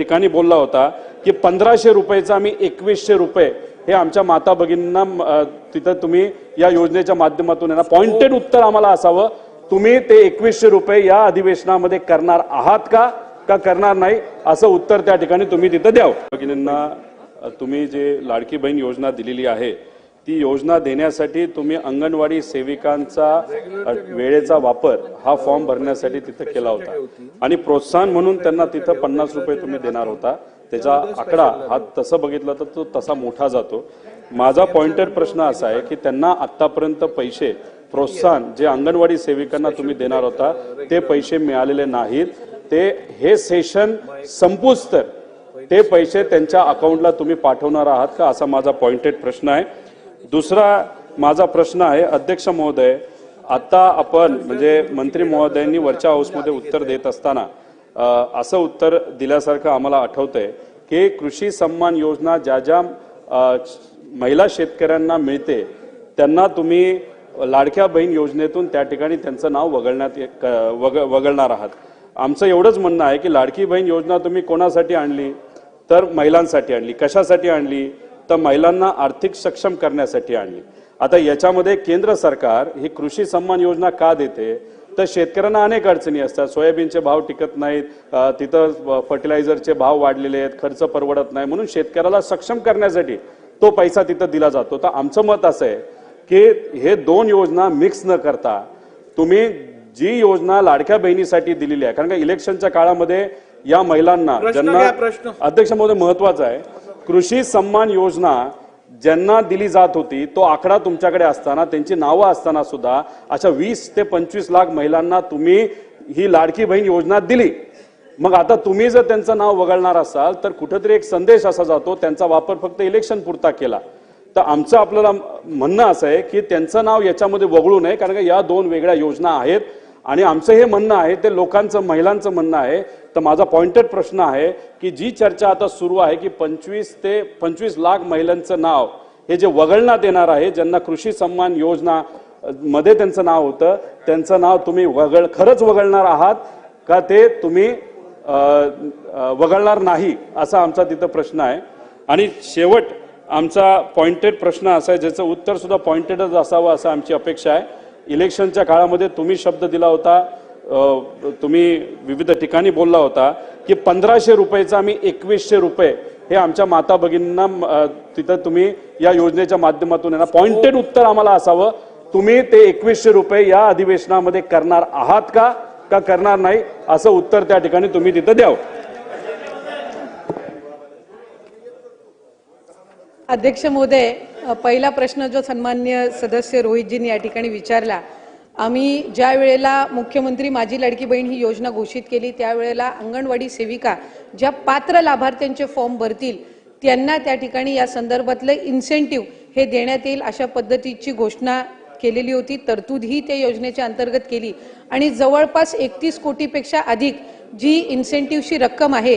ठिकाणी बोलला होता की पंधराशे रुपयेचा आम्ही एकवीसशे रुपये हे आमच्या माता भगिनींना तिथं तुम्ही या योजनेच्या माध्यमातून येणार. पॉइंटेड उत्तर आम्हाला असावं. तुम्ही ते एकवीसशे रुपये या अधिवेशनामध्ये करणार आहात का? का करणार नाही? असं उत्तर त्या ठिकाणी तुम्ही तिथं द्यावं. भगिनींना तुम्ही जे लाडकी बहीण योजना दिलेली आहे ती योजना देण्यासाठी तुम्ही अंगणवाडी सेविकांचा वेळेचा वापर हा फॉर्म भरण्यासाठी तिथं केला होता. आणि प्रोत्साहन म्हणून त्यांना तिथं पन्नास रुपये तुम्ही देणार होता. त्याचा आकडा हा तसं बघितला तर तो तसा मोठा जातो. माझा पॉइंटेड प्रश्न असा आहे की त्यांना आतापर्यंत पैसे प्रोत्साहन जे अंगणवाडी सेविकांना तुम्ही देणार होता ते पैसे मिळालेले नाहीत. ते हे सेशन संपूच तर ते पैसे त्यांच्या अकाउंटला तुम्ही पाठवणार आहात का असा माझा पॉइंटेड प्रश्न आहे. दुसरा माझा प्रश्न आहे अध्यक्ष महोदय आता आपण म्हणजे मंत्री महोदयांनी वरच्या हाऊसमध्ये उत्तर देत असताना असं उत्तर दिल्यासारखं आम्हाला आठवतंय की कृषी सन्मान योजना ज्या ज्या महिला शेतकऱ्यांना मिळते त्यांना तुम्ही लाडक्या बहीण योजनेतून त्या ठिकाणी त्यांचं नाव वगळण्यात क- वग वगळणार आहात. आमचं एवढंच म्हणणं आहे की लाडकी बहीण योजना तुम्ही कोणासाठी आणली? तर महिलांसाठी आणली. कशासाठी आणली? तर महिलांना आर्थिक सक्षम करण्यासाठी आणली. आता याच्यामध्ये केंद्र सरकार ही कृषी सन्मान योजना का देते? तर शेतकऱ्यांना अनेक अडचणी असतात. सोयाबीनचे भाव टिकत नाहीत. तिथं फर्टिलायझरचे भाव वाढलेले आहेत. खर्च परवडत नाही. म्हणून शेतकऱ्याला सक्षम करण्यासाठी तो पैसा तिथं दिला जातो. तर आमचं मत असं आहे की हे दोन योजना मिक्स न करता तुम्ही जी योजना लाडक्या बहिणीसाठी दिलेली आहे कारण का इलेक्शनच्या काळामध्ये या महिलांना ज्यांना. अध्यक्ष महोदय महत्त्वाचा आहे. कृषी सन्मान योजना ज्यांना दिली जात होती तो आकडा तुमच्याकडे असताना त्यांची नावं असताना सुद्धा अशा वीस ते पंचवीस लाख महिलांना तुम्ही ही लाडकी बहीण योजना दिली. मग आता तुम्ही जर त्यांचं नाव वगळणार असाल तर कुठेतरी एक संदेश असा जातो त्यांचा वापर फक्त इलेक्शन पुरता केला. तर आमचं आपल्याला म्हणणं असं आहे की त्यांचं नाव याच्यामध्ये वगळू नये कारण का या दोन वेगळ्या योजना आहेत. आणि आमचं हे म्हणणं आहे ते लोकांचं महिलांचं म्हणणं आहे. तर माझा पॉइंटेड प्रश्न आहे की जी चर्चा आता सुरू आहे की पंचवीस ते पंचवीस लाख महिलांचं नाव हे जे वगळण्यात येणार आहे ज्यांना कृषी सन्मान योजना मध्ये त्यांचं नाव होतं त्यांचं नाव तुम्ही वगळ खरंच वगळणार आहात का ते तुम्ही वगळणार नाही असा आमचा तिथं प्रश्न आहे. आणि शेवट आमचा पॉइंटेड प्रश्न असा आहे ज्याचं उत्तर सुद्धा पॉइंटेडच असावं असं आमची अपेक्षा आहे. इलेक्शनच्या काळामध्ये तुम्ही शब्द दिला होता तुम्ही विविध ठिकाणी बोलला होता की पंधराशे रुपयेचा आम्ही एकवीसशे रुपये हे आमच्या माता भगिनींना तिथं तुम्ही या योजनेच्या माध्यमातून येणार. पॉइंटेड उत्तर आम्हाला असावं. तुम्ही ते एकवीसशे रुपये या अधिवेशनामध्ये करणार आहात का? का करणार नाही? असं उत्तर त्या ठिकाणी तुम्ही तिथं द्यावं. अध्यक्ष महोदय पहिला प्रश्न जो सन्मान्य सदस्य रोहितजींनी या ठिकाणी विचारला आम्ही ज्या वेळेला मुख्यमंत्री माझी लाडकी बहीण ही योजना घोषित केली त्यावेळेला अंगणवाडी सेविका ज्या पात्र लाभार्थ्यांचे फॉर्म भरतील त्यांना त्या ठिकाणी या संदर्भातलं इन्सेंटिव्ह हे देण्यात येईल अशा पद्धतीची घोषणा केलेली होती. तरतूद ही त्या योजनेच्या अंतर्गत केली. आणि जवळपास एकतीस कोटीपेक्षा अधिक जी इन्सेंटिव्हची रक्कम आहे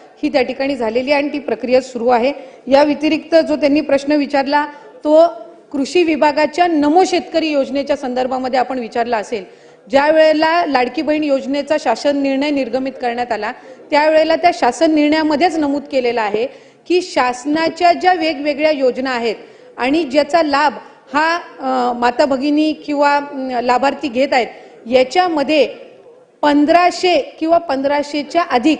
ही त्या ठिकाणी झालेली आहे आणि ती प्रक्रिया सुरू आहे. या व्यतिरिक्त जो त्यांनी प्रश्न विचारला तो कृषी विभागाच्या नमो शेतकरी योजनेच्या संदर्भामध्ये आपण विचारला असेल. ज्या वेळेला लाडकी बहीण योजनेचा शासन निर्णय निर्गमित करण्यात आला त्यावेळेला त्या शासन निर्णयामध्येच नमूद केलेलं आहे की शासनाच्या ज्या वेगवेगळ्या योजना आहेत आणि ज्याचा लाभ हा माता भगिनी किंवा लाभार्थी घेत आहेत याच्यामध्ये पंधराशे किंवा पंधराशेच्या अधिक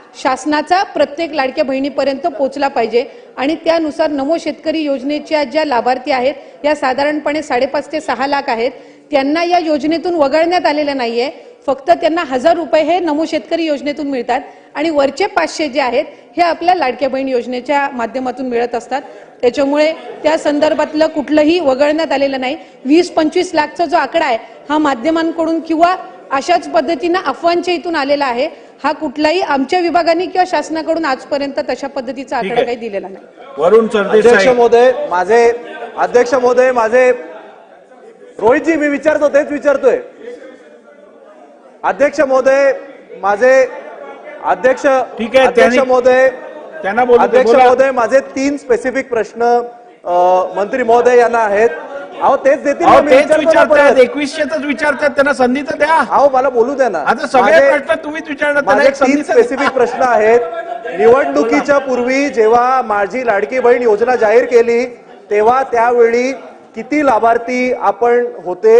शासनाचा प्रत्येक लाडक्या बहिणीपर्यंत पोहोचला पाहिजे आणि त्यानुसार नमो शेतकरी योजनेच्या ज्या लाभार्थी आहेत या साधारणपणे साडेपाच ते सहा लाख आहेत त्यांना या योजनेतून वगळण्यात आलेलं नाहीये. फक्त त्यांना हजार रुपये हे नमो शेतकरी योजनेतून मिळतात आणि वरचे पाचशे जे आहेत हे आपल्या लाडक्या बहीण योजनेच्या माध्यमातून मिळत असतात. त्याच्यामुळे त्या संदर्भातलं कुठलंही वगळण्यात आलेलं नाही. वीस पंचवीस लाखचा जो आकडा आहे हा माध्यमांकडून किंवा अशाच पद्धतीनं अफवांच्या इथून आलेला आहे. हा कुठलाही आमच्या विभागाने किंवा शासनाकडून आजपर्यंत तशा पद्धतीचा आकडा. काही दिलेला नाही. वरुण अध्यक्ष महोदय माझे अध्यक्ष महोदय माझे रोहितजी मी विचारतो तेच विचारतोय. अध्यक्ष महोदय माझे अध्यक्ष ठीक आहे, अध्यक्ष महोदय त्यांना अध्यक्ष. महोदय माझे तीन स्पेसिफिक प्रश्न मंत्री महोदय यांना आहेत. अहो तेच देतील ना, अहो मी तेच विचारतो ना विचारतायत परत. एकवीसशेच विचारतायत त्यांना संधी तर द्या अहो मला बोलू द्या ना आता सगळे माझे- प्रश्न तुम्हीच विचारणार त्यांना माझे एक संधी तीन तर द्या. स्पेसिफिक प्रश्न आहेत निवडणुकीच्या पूर्वी जेव्हा माझी लाडकी बहीण योजना जाहीर केली तेव्हा त्यावेळी किती लाभार्थी आपण होते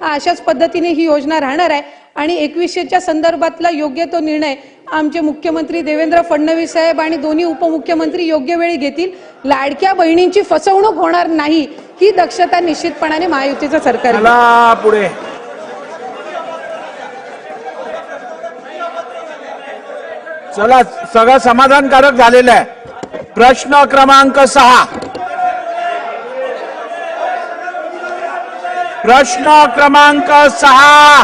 अशाच पद्धतीने ही योजना राहणार आहे. आणि एकवीसशेच्या संदर्भातला योग्य तो निर्णय आमचे मुख्यमंत्री देवेंद्र फडणवीस साहेब आणि दोन्ही उपमुख्यमंत्री योग्य वेळी घेतील. लाडक्या बहिणींची फसवणूक होणार नाही ही दक्षता निश्चितपणाने महायुतीचं सरकार पुढे. चला सगळं समाधानकारक झालेलं आहे. प्रश्न क्रमांक सहा. प्रश्न क्रमांक सहा.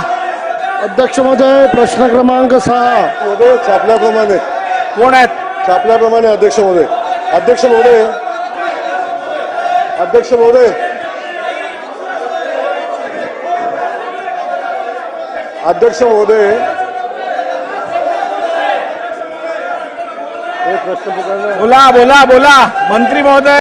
अध्यक्ष महोदय प्रश्न क्रमांक सहा. महोदय छापल्याप्रमाणे. कोण आहेत? छापल्याप्रमाणे अध्यक्ष महोदय. अध्यक्ष महोदय. अध्यक्ष महोदय. अध्यक्ष महोदय. बोला बोला बोला. मंत्री महोदय.